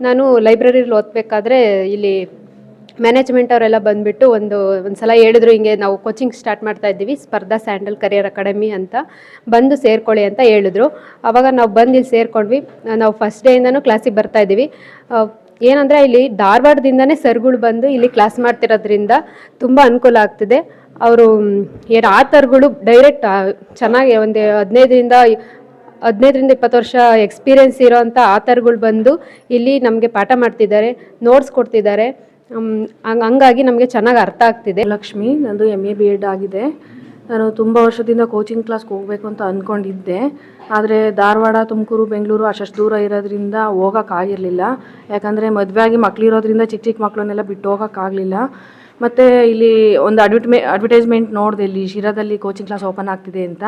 ನಾನು ಲೈಬ್ರರಿಲಿ ಓದಬೇಕಾದ್ರೆ ಇಲ್ಲಿ ಮ್ಯಾನೇಜ್ಮೆಂಟ್ ಅವರೆಲ್ಲ ಬಂದ್ಬಿಟ್ಟು ಒಂದು ಒಂದು ಸಲ ಹೇಳಿದ್ರು ಹಿಂಗೆ ನಾವು ಕೋಚಿಂಗ್ ಸ್ಟಾರ್ಟ್ ಮಾಡ್ತಾ ಇದ್ದೀವಿ ಸ್ಪರ್ಧಾ ಸ್ಯಾಂಡಲ್ ಕರಿಯರ್ ಅಕಾಡೆಮಿ ಅಂತ ಬಂದು ಸೇರ್ಕೊಳ್ಳಿ ಅಂತ ಹೇಳಿದ್ರು. ಆವಾಗ ನಾವು ಬಂದು ಇಲ್ಲಿ ಸೇರ್ಕೊಂಡ್ವಿ. ನಾವು ಫಸ್ಟ್ ಡೇಯಿಂದನೂ ಕ್ಲಾಸಿಗೆ ಬರ್ತಾ ಇದ್ದೀವಿ. ಆ, ಏನಂದರೆ ಇಲ್ಲಿ ಧಾರವಾಡದಿಂದನೇ ಸರ್ಗಳು ಬಂದು ಇಲ್ಲಿ ಕ್ಲಾಸ್ ಮಾಡ್ತಿರೋದ್ರಿಂದ ತುಂಬ ಅನುಕೂಲ ಆಗ್ತಿದೆ. ಅವರು ಏನು ಆಥರ್ಗಳು ಡೈರೆಕ್ಟ್ ಚೆನ್ನಾಗಿ ಒಂದು ಹದಿನೈದರಿಂದ ಹದಿನೈದರಿಂದ ಇಪ್ಪತ್ತು ವರ್ಷ ಎಕ್ಸ್ಪೀರಿಯನ್ಸ್ ಇರೋವಂಥ ಆಥರ್ಗಳು ಬಂದು ಇಲ್ಲಿ ನಮಗೆ ಪಾಠ ಮಾಡ್ತಿದ್ದಾರೆ ನೋಟ್ಸ್ ಕೊಡ್ತಿದ್ದಾರೆ. ಹಂಗಾಗಿ ನಮಗೆ ಚೆನ್ನಾಗಿ ಅರ್ಥ ಆಗ್ತಿದೆ. ಲಕ್ಷ್ಮಿ, ನಂದು ಎಂ ಎ ಬಿ ಎಡ್ ಆಗಿದೆ. ನಾನು ತುಂಬ ವರ್ಷದಿಂದ ಕೋಚಿಂಗ್ ಕ್ಲಾಸ್ಗೆ ಹೋಗಬೇಕು ಅಂತ ಅಂದ್ಕೊಂಡಿದ್ದೆ ಆದರೆ ಧಾರವಾಡ, ತುಮಕೂರು, ಬೆಂಗಳೂರು ಅಷ್ಟಷ್ಟು ದೂರ ಇರೋದ್ರಿಂದ ಹೋಗೋಕ್ಕಾಗಿರಲಿಲ್ಲ ಯಾಕಂದರೆ ಮದುವೆ ಆಗಿ ಮಕ್ಕಳಿರೋದ್ರಿಂದ ಚಿಕ್ಕ ಚಿಕ್ಕ ಮಕ್ಕಳನ್ನೆಲ್ಲ ಬಿಟ್ಟು ಹೋಗೋಕ್ಕಾಗಲಿಲ್ಲ ಮತ್ತು ಇಲ್ಲಿ ಒಂದು ಅಡ್ವರ್ಟ್ಮೆ ಅಡ್ವರ್ಟೈಸ್ಮೆಂಟ್ ನೋಡಿದೆ ಇಲ್ಲಿ ಶಿರಾದಲ್ಲಿ ಕೋಚಿಂಗ್ ಕ್ಲಾಸ್ ಓಪನ್ ಆಗ್ತಿದೆ ಅಂತ.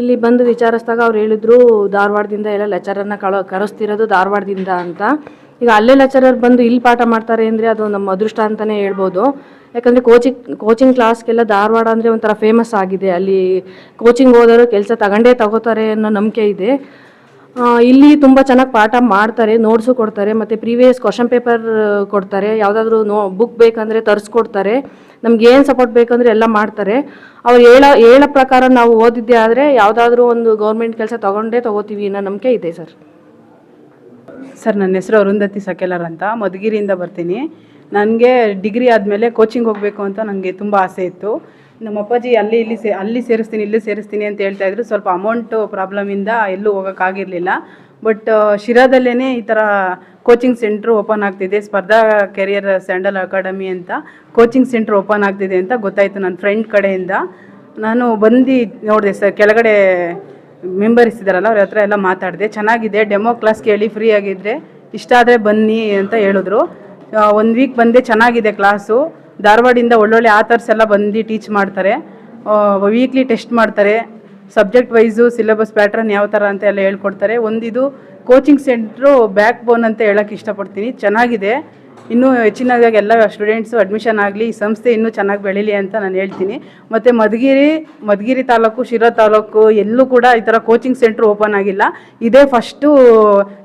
ಇಲ್ಲಿ ಬಂದು ವಿಚಾರಿಸಿದಾಗ ಅವ್ರು ಹೇಳಿದ್ರು, ಧಾರವಾಡದಿಂದ ಎಲ್ಲ ಲೆಕ್ಚರನ್ನ ಕಳ ಕರೆಸ್ತಿರೋದು ಧಾರವಾಡದಿಂದ ಅಂತ. ಈಗ ಅಲ್ಲೇ ಲೆಕ್ಚರರ್ ಬಂದು ಇಲ್ಲಿ ಪಾಠ ಮಾಡ್ತಾರೆ ಅಂದರೆ ಅದು ನಮ್ಮ ಅದೃಷ್ಟ ಅಂತಲೇ ಹೇಳ್ಬೋದು. ಯಾಕಂದರೆ ಕೋಚಿಂಗ್ ಕೋಚಿಂಗ್ ಕ್ಲಾಸ್ಗೆಲ್ಲ ಧಾರವಾಡ ಅಂದರೆ ಒಂಥರ ಫೇಮಸ್ ಆಗಿದೆ. ಅಲ್ಲಿ ಕೋಚಿಂಗ್ ಹೋದವರು ಕೆಲಸ ತಗೊಂಡೇ ತಗೋತಾರೆ ಅನ್ನೋ ನಂಬಿಕೆ ಇದೆ. ಇಲ್ಲಿ ತುಂಬ ಚೆನ್ನಾಗಿ ಪಾಠ ಮಾಡ್ತಾರೆ ನೋಟ್ಸು ಕೊಡ್ತಾರೆ, ಮತ್ತು ಪ್ರೀವಿಯಸ್ ಕ್ವಶನ್ ಪೇಪರ್ ಕೊಡ್ತಾರೆ. ಯಾವುದಾದ್ರೂ ನೋ ಬುಕ್ ಬೇಕಂದರೆ ತರಿಸ್ಕೊಡ್ತಾರೆ. ನಮ್ಗೆ ಏನು ಸಪೋರ್ಟ್ ಬೇಕಂದ್ರೆ ಎಲ್ಲ ಮಾಡ್ತಾರೆ. ಅವ್ರು ಹೇಳೋ ಹೇಳೋ ಪ್ರಕಾರ ನಾವು ಓದಿದ್ದೆ ಆದರೆ ಯಾವುದಾದ್ರೂ ಒಂದು ಗೌರ್ಮೆಂಟ್ ಕೆಲಸ ತಗೊಂಡೇ ತಗೋತೀವಿ ಅನ್ನೋ ನಂಬಿಕೆ ಇದೆ ಸರ್. ಸರ್, ನನ್ನ ಹೆಸರು ಅರುಂಧತಿ ಸಕೆಲರ್ ಅಂತ. ಮಧುಗಿರಿಯಿಂದ ಬರ್ತೀನಿ. ನನಗೆ ಡಿಗ್ರಿ ಆದಮೇಲೆ ಕೋಚಿಂಗ್ ಹೋಗಬೇಕು ಅಂತ ನನಗೆ ತುಂಬ ಆಸೆ ಇತ್ತು. ನಮ್ಮ ಅಪ್ಪಾಜಿ ಅಲ್ಲಿ ಇಲ್ಲಿ ಸೇ, ಅಲ್ಲಿ ಸೇರಿಸ್ತೀನಿ, ಇಲ್ಲಿ ಸೇರಿಸ್ತೀನಿ ಅಂತ ಹೇಳ್ತಾ ಇದ್ರು. ಸ್ವಲ್ಪ ಅಮೌಂಟು ಪ್ರಾಬ್ಲಮಿಂದ ಎಲ್ಲೂ ಹೋಗೋಕ್ಕಾಗಿರಲಿಲ್ಲ ಬಟ್ ಶಿರಾದಲ್ಲೇ ಈ ಥರ ಕೋಚಿಂಗ್ ಸೆಂಟ್ರ್ ಓಪನ್ ಆಗ್ತಿದೆ. ಸ್ಪರ್ಧಾ ಕೆರಿಯರ್ ಸ್ಯಾಂಡಲ್ ಅಕಾಡೆಮಿ ಅಂತ ಕೋಚಿಂಗ್ ಸೆಂಟ್ರ್ ಓಪನ್ ಆಗ್ತಿದೆ ಅಂತ ಗೊತ್ತಾಯಿತು ನನ್ನ ಫ್ರೆಂಡ್ ಕಡೆಯಿಂದ. ನಾನು ಬಂದು ನೋಡಿದೆ ಸರ್, ಕೆಳಗಡೆ ಮೆಂಬರ್ಸ್ ಇದ್ದಾರಲ್ಲ ಅವ್ರ ಹತ್ರ ಎಲ್ಲ ಮಾತಾಡಿದೆ. ಚೆನ್ನಾಗಿದೆ ಡೆಮೋ ಕ್ಲಾಸ್ ಕೇಳಿ ಫ್ರೀ ಆಗಿದ್ರೆ ಇಷ್ಟ ಆದರೆ ಬನ್ನಿ ಅಂತ ಹೇಳಿದ್ರು. ಒಂದು ವೀಕ್ ಬಂದೆ ಚೆನ್ನಾಗಿದೆ ಕ್ಲಾಸು ಧಾರವಾಡಿಂದ ಒಳ್ಳೊಳ್ಳೆ ಆಥರ್ಸ್ ಎಲ್ಲ ಬಂದು ಟೀಚ್ ಮಾಡ್ತಾರೆ. ವೀಕ್ಲಿ ಟೆಸ್ಟ್ ಮಾಡ್ತಾರೆ. ಸಬ್ಜೆಕ್ಟ್ ವೈಸು ಸಿಲೆಬಸ್ ಪ್ಯಾಟ್ರನ್ ಯಾವ ಥರ ಅಂತ ಎಲ್ಲ ಹೇಳ್ಕೊಡ್ತಾರೆ. ಒಂದಿದು ಕೋಚಿಂಗ್ ಸೆಂಟ್ರು ಬ್ಯಾಕ್ ಬೋನ್ ಅಂತ ಹೇಳೋಕ್ಕೆ ಇಷ್ಟಪಡ್ತೀನಿ. ಚೆನ್ನಾಗಿದೆ. ಇನ್ನೂ ಹೆಚ್ಚಿನದಾಗಿ ಎಲ್ಲ ಸ್ಟೂಡೆಂಟ್ಸು ಅಡ್ಮಿಷನ್ ಆಗಲಿ ಈ ಸಂಸ್ಥೆ ಇನ್ನೂ ಚೆನ್ನಾಗಿ ಬೆಳೀಲಿ ಅಂತ ನಾನು ಹೇಳ್ತೀನಿ. ಮತ್ತು ಮಧುಗಿರಿ ಮಧುಗಿರಿ ತಾಲೂಕು ಶಿರಾ ತಾಲೂಕು ಎಲ್ಲೂ ಕೂಡ ಈ ಥರ ಕೋಚಿಂಗ್ ಸೆಂಟ್ರ್ ಓಪನ್ ಆಗಿಲ್ಲ. ಇದೇ first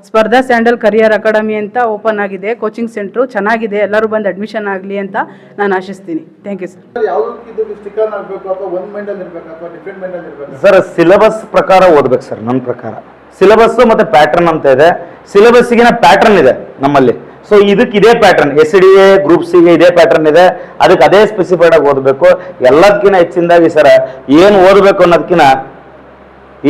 Spardha sandal career academy ಅಂತ ಓಪನ್ ಆಗಿದೆ ಕೋಚಿಂಗ್ ಸೆಂಟ್ರು ಚೆನ್ನಾಗಿದೆ ಎಲ್ಲರೂ ಬಂದು ಅಡ್ಮಿಷನ್ ಆಗಲಿ ಅಂತ ನಾನು ಆಶಿಸ್ತೀನಿ. ಥ್ಯಾಂಕ್ ಯು ಸರ್ ಯಾವ್ದಕ್ಕೆ ಇದು ಸ್ಟಿಕರ್ ಆಗಬೇಕು ಅಥವಾ ಒಂದ್ ಮೈಂಡಲ್ಲಿ ಇರ್ಬೇಕು ಅಥವಾ ಡಿಫ್ರೆಂಟ್ ಮೈಂಡಲ್ಲಿ ಇರ್ಬೇಕು? ಸರ್ ಸಿಲೆಬಸ್ ಪ್ರಕಾರ ಓದ್ಬೇಕು ಸರ್ ನನ್ನ ಪ್ರಕಾರ. ಸಿಲೆಬಸ್ ಮತ್ತೆ ಪ್ಯಾಟರ್ನ್ ಅಂತ ಇದೆ. ಸಿಲೆಬಸ್ಸಿಗಿನ ಪ್ಯಾಟರ್ನ್ ಇದೆ ನಮ್ಮಲ್ಲಿ. ಸೊ ಇದಕ್ಕೆ ಇದೇ pattern S D A group ಸಿಗೆ ಇದೇ ಪ್ಯಾಟರ್ನ್ ಇದೆ. ಅದಕ್ಕೆ ಅದೇ ಸ್ಪೆಸಿಫೈಡ್ ಆಗಿ ಓದಬೇಕು. ಎಲ್ಲದಕ್ಕಿಂತ ಹೆಚ್ಚಿನದಾಗಿ ಸರ ಏನು ಓದಬೇಕು ಅನ್ನೋದಕ್ಕಿಂತ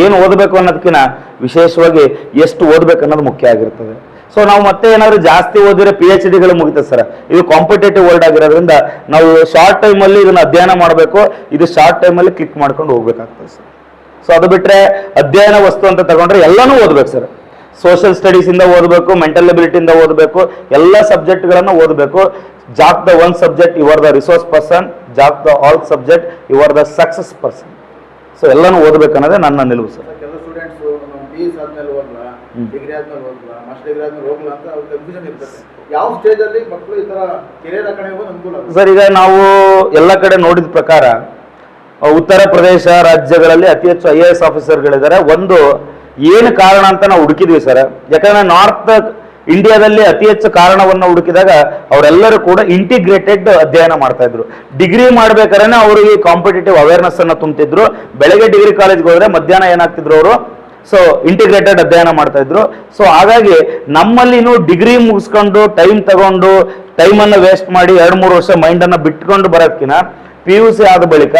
ಏನು ಓದಬೇಕು ಅನ್ನೋದಕ್ಕಿಂತ ವಿಶೇಷವಾಗಿ ಎಷ್ಟು ಓದಬೇಕು ಅನ್ನೋದು ಮುಖ್ಯ ಆಗಿರ್ತದೆ. ಸೊ ನಾವು ಮತ್ತೆ ಏನಾದರೂ ಜಾಸ್ತಿ ಓದಿದ್ರೆ ಪಿ ಎಚ್ ಡಿಗಳು ಮುಗಿತದೆ ಸರ್. ಇದು ಕಾಂಪಿಟೇಟಿವ್ ವರ್ಲ್ಡ್ ಆಗಿರೋದ್ರಿಂದ ನಾವು ಶಾರ್ಟ್ ಟೈಮಲ್ಲಿ ಇದನ್ನು ಅಧ್ಯಯನ ಮಾಡಬೇಕು. ಇದು ಶಾರ್ಟ್ ಟೈಮಲ್ಲಿ ಕ್ಲಿಕ್ ಮಾಡ್ಕೊಂಡು ಹೋಗ್ಬೇಕಾಗ್ತದೆ ಸರ್. ಸೊ ಅದು ಬಿಟ್ರೆ ಅಧ್ಯಯನ ವಸ್ತು ಅಂತ ತಗೊಂಡ್ರೆ ಎಲ್ಲನೂ ಓದ್ಬೇಕು ಸರ್. ಸೋಷಿಯಲ್ ಸ್ಟಡೀಸ್ ಇಂದ ಓದಬೇಕು ಮೆಂಟಲ್ ಇಂದ ಓದಬೇಕು ಎಲ್ಲ ಸಬ್ಜೆಕ್ಟ್ಗಳನ್ನು ಓದಬೇಕು. Jack the one subject you are the resource person job the all subject you are the success person so ಎಲ್ಲಾನು ಓದಬೇಕು ಅನ್ನೋದೇ ನನ್ನ ನಿಲುವು ಸರ್ ಸರ್ ಈಗ ನಾವು ಎಲ್ಲ ಕಡೆ ನೋಡಿದ ಪ್ರಕಾರ ಉತ್ತರ ಪ್ರದೇಶ ರಾಜ್ಯಗಳಲ್ಲಿ ಅತಿ ಹೆಚ್ಚು ಐ ಎ ಎಸ್ ಆಫೀಸರ್ಗಳಿದ್ದಾರೆ ಒಂದು ಏನು ಕಾರಣ ಅಂತ ನಾವು ಹುಡುಕಿದ್ವಿ ಸರ್. ಯಾಕಂದ್ರೆ ನಾರ್ತ್ ಇಂಡಿಯಾದಲ್ಲಿ ಅತಿ ಹೆಚ್ಚು ಕಾರಣವನ್ನು ಹುಡುಕಿದಾಗ ಅವರೆಲ್ಲರೂ ಕೂಡ ಇಂಟಿಗ್ರೇಟೆಡ್ ಅಧ್ಯಯನ ಮಾಡ್ತಾ ಇದ್ರು. ಡಿಗ್ರಿ ಮಾಡ್ಬೇಕಾದ್ರೆ ಈ ಕಾಂಪಿಟೇಟಿವ್ ಅವೇರ್ನೆಸ್ ಅನ್ನ ತುಂಬ್ತಿದ್ರು. ಬೆಳಗ್ಗೆ ಡಿಗ್ರಿ ಕಾಲೇಜ್ಗೆ ಹೋದ್ರೆ ಮಧ್ಯಾಹ್ನ ಏನಾಗ್ತಿದ್ರು ಅವರು? ಸೊ ಇಂಟಿಗ್ರೇಟೆಡ್ ಅಧ್ಯಯನ ಮಾಡ್ತಾ ಇದ್ರು. ಸೊ ಹಾಗಾಗಿ ನಮ್ಮಲ್ಲಿನೂ ಡಿಗ್ರಿ ಮುಗಿಸ್ಕೊಂಡು ಟೈಮ್ ತಗೊಂಡು ಟೈಮನ್ನು ವೇಸ್ಟ್ ಮಾಡಿ ಎರಡು ಮೂರು ವರ್ಷ ಮೈಂಡನ್ನು ಬಿಟ್ಕೊಂಡು ಬರೋದ್ಕಿಂತ ಪಿ ಯು ಸಿ ಆದ ಬಳಿಕ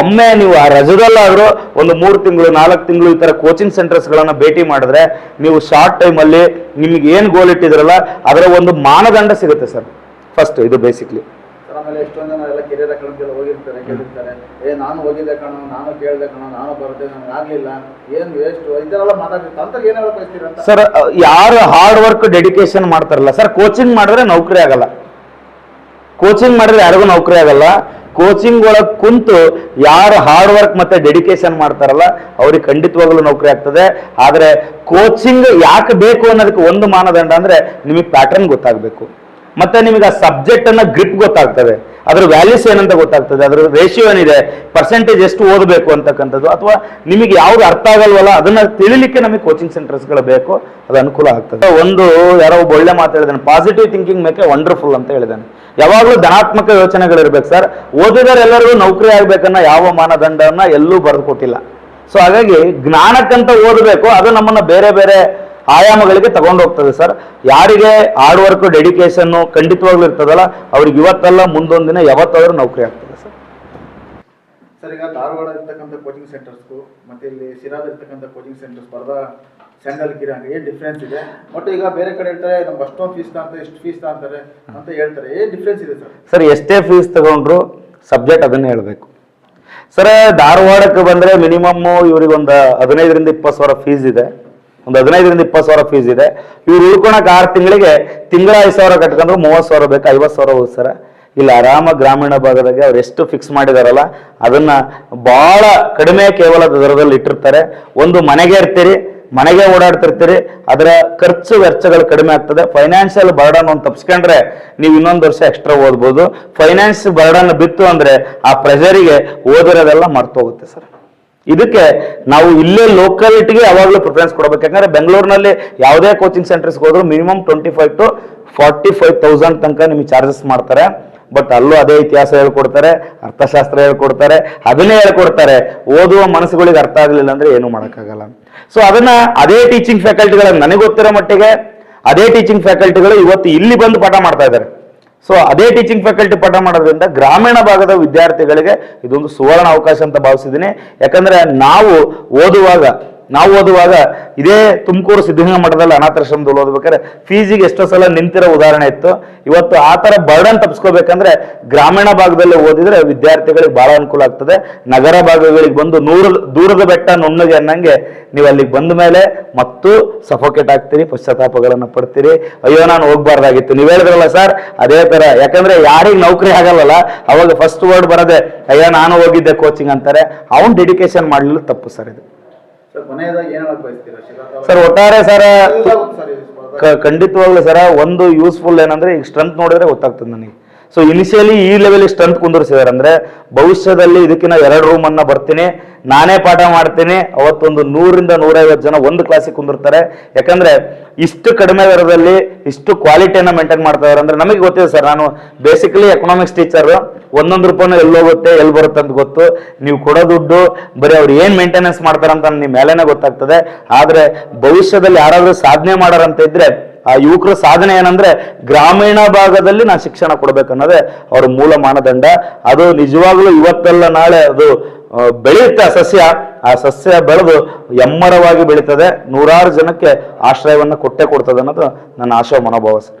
ಒಮ್ಮೆ ನೀವು ಆ ರಜದಲ್ಲಾದರೂ ಒಂದು ಮೂರು ತಿಂಗಳು ನಾಲ್ಕು ತಿಂಗಳು ಈ ಥರ ಕೋಚಿಂಗ್ ಸೆಂಟರ್ಸ್ಗಳನ್ನು ಭೇಟಿ ಮಾಡಿದ್ರೆ ನೀವು ಶಾರ್ಟ್ ಟೈಮಲ್ಲಿ ನಿಮಗೆ ಏನು ಗೋಲ್ ಇಟ್ಟಿದ್ರಲ್ಲ ಅದರ ಒಂದು ಮಾನದಂಡ ಸಿಗುತ್ತೆ ಸರ್. ಫಸ್ಟ್ ಇದು ಬೇಸಿಕ್ಲಿ ಸರ್ ಆಮೇಲೆ ಎಷ್ಟೊಂದು ಜನ ಎಲ್ಲ ಕೆರಿಯರ್ ಅಕಾಡೆಮಿಗೆಲ್ಲ ಹೋಗಿರ್ತಾರೆ ಕೇಳಿರ್ತಾರೆ. ಏ ನಾನು ಹೋಗಿದ್ದೆ ಕಣ ನಾನು ಕೇಳಿದೆ ಕಣ ನಾನು ಬರುತ್ತೆ ನನಗೆ ಆಗಲಿಲ್ಲ. ಏನು ವೇಸ್ಟ್ ಇದೆಲ್ಲ ಮಾತಾಡ್ತಿರ್ತಾರೆ ಅಂತ ಏನು ಹೇಳಕ್ ಬಯಸ್ತೀರ ಅಂತ ಸರ್ ಯಾರು ಹಾರ್ಡ್ ವರ್ಕ್ ಡೆಡಿಕೇಶನ್ ಮಾಡ್ತಾರಲ್ಲ. ಸರ್ ಕೋಚಿಂಗ್ ಮಾಡಿದ್ರೆ ನೌಕರಿ ಆಗಲ್ಲ. ಕೋಚಿಂಗ್ ಮಾಡಿದ್ರೆ ಯಾರಿಗೂ ನೌಕರಿ ಆಗಲ್ಲ. ಕೋಚಿಂಗ್ ಒಳಗೆ ಕುಂತು ಯಾರು ಹಾರ್ಡ್ ವರ್ಕ್ ಮತ್ತೆ ಡೆಡಿಕೇಶನ್ ಮಾಡ್ತಾರಲ್ಲ, ಅವ್ರಿಗೆ ಖಂಡಿತವಾಗ್ಲೂ ನೌಕರಿ ಆಗ್ತದೆ. ಆದರೆ ಕೋಚಿಂಗ್ ಯಾಕೆ ಬೇಕು ಅನ್ನೋದಕ್ಕೆ ಒಂದು ಮಾನದಂಡ ಅಂದ್ರೆ ನಿಮಗೆ ಪ್ಯಾಟರ್ನ್ ಗೊತ್ತಾಗಬೇಕು. ಮತ್ತೆ ನಿಮಗೆ ಆ ಸಬ್ಜೆಕ್ಟ್ ಅನ್ನ ಗ್ರಿಪ್ ಗೊತ್ತಾಗ್ತದೆ. ಅದ್ರ ವ್ಯಾಲ್ಯೂಸ್ ಏನಂತ ಗೊತ್ತಾಗ್ತದೆ. ಅದ್ರ ರೇಷಿಯೋ ಏನಿದೆ? ಪರ್ಸೆಂಟೇಜ್ ಎಷ್ಟು ಓದಬೇಕು ಅಂತಕ್ಕಂಥದ್ದು. ಅಥವಾ ನಿಮಗೆ ಯಾವ್ದು ಅರ್ಥ ಆಗಲ್ವಲ್ಲ, ಅದನ್ನ ತಿಳಿಲಿಕ್ಕೆ ನಮಗೆ ಕೋಚಿಂಗ್ ಸೆಂಟರ್ಸ್ಗಳು ಬೇಕು. ಅದು ಅನುಕೂಲ ಆಗ್ತದೆ. ಒಂದು ಯಾರೋ ಒಳ್ಳೆ ಮಾತು ಹೇಳಿದಾನೆ ಪಾಸಿಟಿವ್ ಥಿಂಕಿಂಗ್ ಮೇಕೆ ವಂಡರ್ಫುಲ್ ಅಂತ ಹೇಳಿದಾನೆ. ಯಾವಾಗಲೂ ಧನಾತ್ಮಕ ಯೋಚನೆಗಳಿರ್ಬೇಕು ಸರ್. ಓದಿದರೆಲ್ಲರಿಗೂ ನೌಕರಿ ಆಗ್ಬೇಕನ್ನ ಯಾವ ಮಾನದಂಡವನ್ನ ಎಲ್ಲೂ ಬರೆದು ಕೊಟ್ಟಿಲ್ಲ. ಸೊ ಹಾಗಾಗಿ ಜ್ಞಾನಕ್ಕಂತ ಓದಬೇಕು, ಅದು ನಮ್ಮನ್ನ ಬೇರೆ ಬೇರೆ ಆಯಾಮಗಳಿಗೆ ತಗೊಂಡು ಹೋಗ್ತದೆ ಸರ್. ಯಾರಿಗೆ ಹಾರ್ಡ್ ವರ್ಕ್ ಡೆಡಿಕೇಶನ್ ಖಂಡಿತವಾಗ್ಲೂ ಇರ್ತದಲ್ಲ, ಅವ್ರಿಗೆ ಇವತ್ತಲ್ಲ ಮುಂದೊಂದು ದಿನ ಯಾವತ್ತಾದ್ರೂ ನೌಕರಿ ಆಗ್ತದೆ ಸರ್. ಸರ್, ಈಗ ಧಾರವಾಡ ಇರ್ತಕ್ಕಂಥ ಕೋಚಿಂಗ್ ಸೆಂಟರ್ಸ್ಗೂ ಮತ್ತೆ ಇಲ್ಲಿ ಸಿರಾದ ಇರ್ತಕ್ಕಂಥ ಕೋಚಿಂಗ್ ಸೆಂಟರ್ ಸ್ಪರ್ಧಾ ಸ್ಯಾಂಡಲ್ ಕಿರಾಂಗ್ ಏನು ಡಿಫ್ರೆನ್ಸ್ ಇದೆ? ಮತ್ತೆ ಈಗ ಬೇರೆ ಕಡೆ ಹೇಳ್ತಾರೆ ನಮ್ಗೆ ಅಷ್ಟೊಂದು ಫೀಸ್ ಅಂತ ಇಷ್ಟು ಫೀಸ್ ಅಂತಾರೆ, ಅಂತ ಹೇಳ್ತಾರೆ. ಏನು ಡಿಫ್ರೆನ್ಸ್ ಇದೆ ಸರ್? ಸರ್, ಎಷ್ಟೇ ಫೀಸ್ ತಗೊಂಡ್ರು ಸಬ್ಜೆಕ್ಟ್ ಅದನ್ನೇ ಹೇಳಬೇಕು. ಸರ್, ಧಾರವಾಡಕ್ಕೆ ಬಂದರೆ ಮಿನಿಮಮ್ ಇವ್ರಿಗೆ ಒಂದು ಹದಿನೈದರಿಂದ ಇಪ್ಪತ್ತು ಸಾವಿರ ಫೀಸ್ ಇದೆ. ಒಂದು ಹದಿನೈದರಿಂದ ಇಪ್ಪತ್ತು ಸಾವಿರ ಫೀಸ್ ಇದೆ. ಇವ್ರು ಉಳ್ಕೊಳಕ್ಕೆ ಆರು ತಿಂಗಳಿಗೆ ತಿಂಗಳ ಐದು ಸಾವಿರ ಕಟ್ಕೊಂಡ್ರು ಮೂವತ್ತು ಸಾವಿರ ಬೇಕು, ಐವತ್ತು ಸಾವಿರ ಹೋಗಿ ಸರ. ಇಲ್ಲಿ ಆರಾಮ ಗ್ರಾಮೀಣ ಭಾಗದಾಗೆ ಅವ್ರು ಎಷ್ಟು ಫಿಕ್ಸ್ ಮಾಡಿದಾರಲ್ಲ, ಅದನ್ನು ಭಾಳ ಕಡಿಮೆ ಕೇವಲ ದರದಲ್ಲಿ ಇಟ್ಟಿರ್ತಾರೆ. ಒಂದು ಮನೆಗೆ ಇರ್ತೀರಿ ಮನೆಗೆ ಓಡಾಡ್ತಿರ್ತೀರಿ, ಅದರ ಖರ್ಚು ವೆಚ್ಚಗಳು ಕಡಿಮೆ ಆಗ್ತದೆ. ಫೈನಾನ್ಷಿಯಲ್ ಬರ್ಡನ್ ಒಂದು ತಪ್ಸ್ಕೊಂಡ್ರೆ ನೀವು ಇನ್ನೊಂದು ವರ್ಷ ಎಕ್ಸ್ಟ್ರಾ ಓದ್ಬೋದು. ಫೈನಾನ್ಸ್ ಬರ್ಡನ್ ಬಿತ್ತು ಅಂದ್ರೆ ಆ ಪ್ರೆಷರಿಗೆ ಓದಿರೋದೆಲ್ಲ ಮರ್ತೋಗುತ್ತೆ ಸರ್. ಇದಕ್ಕೆ ನಾವು ಇಲ್ಲೇ ಲೋಕಾಲಿಟಿಗೆ ಯಾವಾಗಲೂ ಪ್ರಿಫರೆನ್ಸ್ ಕೊಡಬೇಕು. ಯಾಕಂದ್ರೆ ಬೆಂಗಳೂರಿನಲ್ಲಿ ಯಾವುದೇ ಕೋಚಿಂಗ್ ಸೆಂಟರ್ಸ್ಗೆ ಹೋದ್ರು minimum twenty five to forty five thousand ತನಕ ನಿಮಗೆ ಚಾರ್ಜಸ್ ಮಾಡ್ತಾರೆ. ಬಟ್ ಅಲ್ಲೂ ಅದೇ ಇತಿಹಾಸ ಹೇಳ್ಕೊಡ್ತಾರೆ, ಅರ್ಥಶಾಸ್ತ್ರ ಹೇಳ್ಕೊಡ್ತಾರೆ, ಅದನ್ನೇ ಹೇಳ್ಕೊಡ್ತಾರೆ. ಓದುವ ಮನಸ್ಸುಗಳಿಗೆ ಅರ್ಥ ಆಗಲಿಲ್ಲ ಅಂದ್ರೆ ಏನು ಮಾಡೋಕ್ಕಾಗಲ್ಲ. ಸೊ ಅದನ್ನ ಅದೇ ಟೀಚಿಂಗ್ ಫ್ಯಾಕಲ್ಟಿಗಳ ನನಗೆ ಗೊತ್ತಿರೋ ಮಟ್ಟಿಗೆ, ಅದೇ ಟೀಚಿಂಗ್ ಫ್ಯಾಕಲ್ಟಿಗಳು ಇವತ್ತು ಇಲ್ಲಿ ಬಂದು ಪಾಠ ಮಾಡ್ತಾ ಇದ್ದಾರೆ. ಸೊ ಅದೇ ಟೀಚಿಂಗ್ ಫ್ಯಾಕಲ್ಟಿ ಪಾಠ ಮಾಡೋದ್ರಿಂದ ಗ್ರಾಮೀಣ ಭಾಗದ ವಿದ್ಯಾರ್ಥಿಗಳಿಗೆ ಇದೊಂದು ಸುವರ್ಣ ಅವಕಾಶ ಅಂತ ಭಾವಿಸಿದ್ದೀನಿ. ಯಾಕಂದ್ರೆ ನಾವು ಓದುವಾಗ ನಾವು ಓದುವಾಗ ಇದೇ ತುಮಕೂರು ಸಿದ್ಧಗಂಗಾ ಮಠದಲ್ಲಿ ಅನಾಥಾಶ್ರಮದಲ್ಲಿ ಓದ್ಬೇಕಾದ್ರೆ ಫೀಸಿಗೆ ಎಷ್ಟೋ ಸಲ ನಿಂತಿರೋ ಉದಾಹರಣೆ ಇತ್ತು. ಇವತ್ತು ಆ ಥರ ಬರ್ಡನ್ ತಪ್ಪಿಸ್ಕೋಬೇಕಂದ್ರೆ ಗ್ರಾಮೀಣ ಭಾಗದಲ್ಲಿ ಓದಿದ್ರೆ ವಿದ್ಯಾರ್ಥಿಗಳಿಗೆ ಬಹಳ ಅನುಕೂಲ ಆಗ್ತದೆ. ನಗರ ಭಾಗಗಳಿಗೆ ಬಂದು ನೂರ ದೂರದ ಬೆಟ್ಟ ನುಣ್ಣಗೆ ಅನ್ನಂಗೆ ನೀವು ಅಲ್ಲಿಗೆ ಬಂದ ಮೇಲೆ ಮತ್ತು ಸಫೋಕೇಟ್ ಆಗ್ತೀರಿ ಪಶ್ಚಾತ್ತಾಪಗಳನ್ನು ಪಡ್ತೀರಿ. ಅಯ್ಯೋ, ನಾನು ಹೋಗ್ಬಾರ್ದಾಗಿತ್ತು. ನೀವು ಹೇಳಿದ್ರಲ್ಲ ಸರ್, ಅದೇ ತರ ಯಾಕಂದ್ರೆ ಯಾರಿಗೆ ನೌಕರಿ ಆಗಲ್ಲಲ್ಲ. ಅವಾಗ ಫಸ್ಟ್ ವರ್ಡ್ ಬರದೆ, ಅಯ್ಯೋ, ನಾನು ಹೋಗಿದ್ದೆ ಕೋಚಿಂಗ್ ಅಂತಾರೆ. ಅವ್ನು ಡೆಡಿಕೇಶನ್ ಮಾಡಲಿಲ್ಲ, ತಪ್ಪು ಸರ್ ಇದು. ಸರ್ ಒಟ್ಟಾರೆ ಸರ್ ಖಂಡಿತವಾಗ್ಲೂ ಸರ ಒಂದು ಯೂಸ್ಫುಲ್ ಏನಂದ್ರೆ ಈಗ ಸ್ಟ್ರೆಂತ್ ನೋಡಿದ್ರೆ ಗೊತ್ತಾಗ್ತದೆ ನನಗೆ. ಸೊ ಇನಿಷಿಯಲಿ ಈ ಲೆವೆಲ್ ಸ್ಟ್ರೆಂತ್ ಕುಂದಿರ್ಸಿದ್ದಾರೆ ಅಂದ್ರೆ ಭವಿಷ್ಯದಲ್ಲಿ ಇದಕ್ಕಿಂತ ಎರಡು ರೂಮ್ ಬರ್ತೀನಿ. ನಾನೇ ಪಾಠ ಮಾಡ್ತೀನಿ. ಅವತ್ತೊಂದು ನೂರಿಂದ ನೂರೈವತ್ತು ಜನ ಒಂದು ಕ್ಲಾಸಿಗೆ ಕುಂದಿರ್ತಾರೆ. ಯಾಕಂದ್ರೆ ಇಷ್ಟು ಕಡಿಮೆ ದರದಲ್ಲಿ ಇಷ್ಟು ಕ್ವಾಲಿಟಿಯನ್ನ ಮೇಂಟೈನ್ ಮಾಡ್ತಾ ಇದಾರೆ. ಅಂದ್ರೆ ನಮಗೆ ಗೊತ್ತಿದೆ ಸರ್, ನಾನು ಬೇಸಿಕಲಿ ಎಕನಾಮಿಕ್ಸ್ ಟೀಚರ್ ಒಂದೊಂದು ರೂಪಾಯಿನೂ ಎಲ್ಲಿ ಹೋಗುತ್ತೆ, ಎಲ್ಲಿ ಬರುತ್ತೆ ಅಂತ ಗೊತ್ತು. ನೀವು ಕೊಡೋ ದುಡ್ಡು, ಬರೀ ಅವ್ರು ಏನು ಮೇಂಟೆನೆನ್ಸ್ ಮಾಡ್ತಾರಂತ ನಿಮ್ಮ ಮೇಲೆನೆ ಗೊತ್ತಾಗ್ತದೆ. ಆದ್ರೆ ಭವಿಷ್ಯದಲ್ಲಿ ಯಾರಾದ್ರೂ ಸಾಧನೆ ಮಾಡೋರಂತ ಇದ್ರೆ ಆ ಯುವಕರ ಸಾಧನೆ ಏನಂದ್ರೆ ಗ್ರಾಮೀಣ ಭಾಗದಲ್ಲಿ ನಾನು ಶಿಕ್ಷಣ ಕೊಡ್ಬೇಕನ್ನೋದೇ ಅವ್ರ ಮೂಲ ಮಾನದಂಡ. ಅದು ನಿಜವಾಗ್ಲೂ ಇವತ್ತಲ್ಲ ನಾಳೆ ಅದು ಬೆಳೆಯುತ್ತೆ ಆ ಸಸ್ಯ. ಆ ಸಸ್ಯ ಬೆಳೆದು ಎಮ್ಮರವಾಗಿ ಬೆಳೀತದೆ. ನೂರಾರು ಜನಕ್ಕೆ ಆಶ್ರಯವನ್ನು ಕೊಟ್ಟೆ ಕೊಡ್ತದೆ ಅನ್ನೋದು ನನ್ನ ಆಶಾ ಮನೋಭಾವ ಸರ್.